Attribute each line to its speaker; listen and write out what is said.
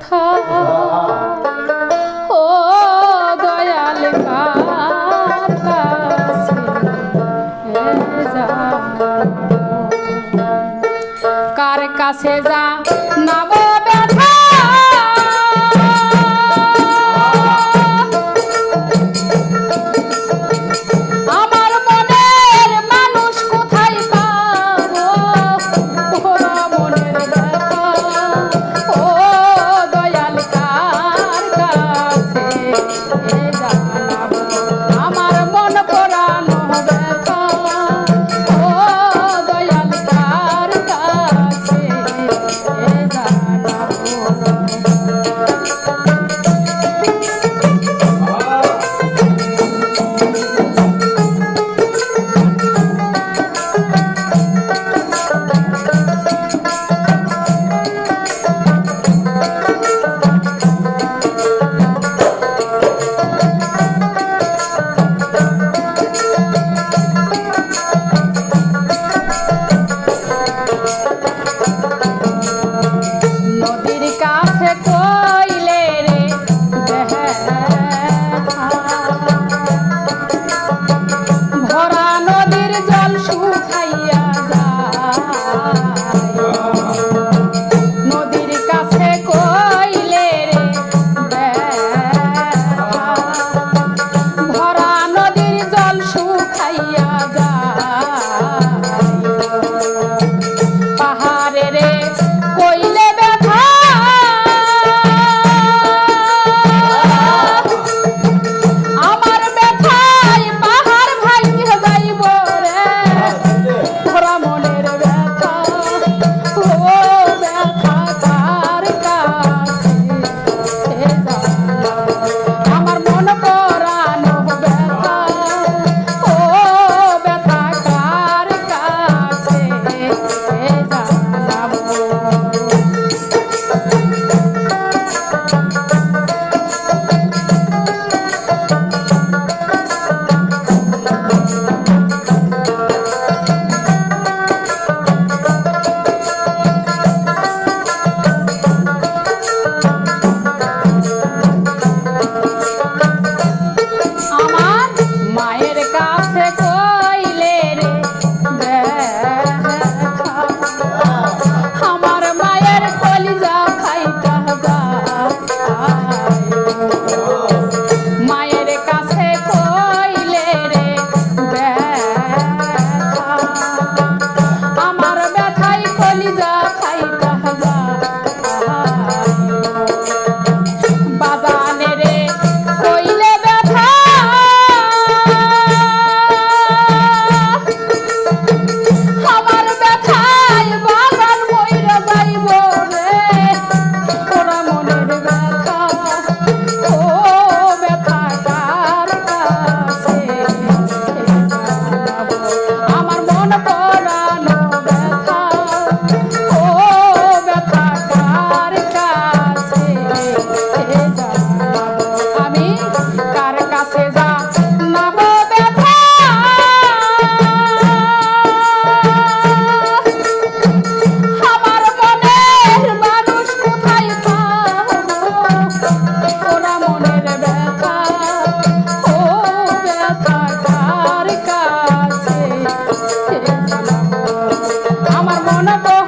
Speaker 1: ব্যথা ও দয়াল? কার কাছে যা জল শুকাইয়া অনবহ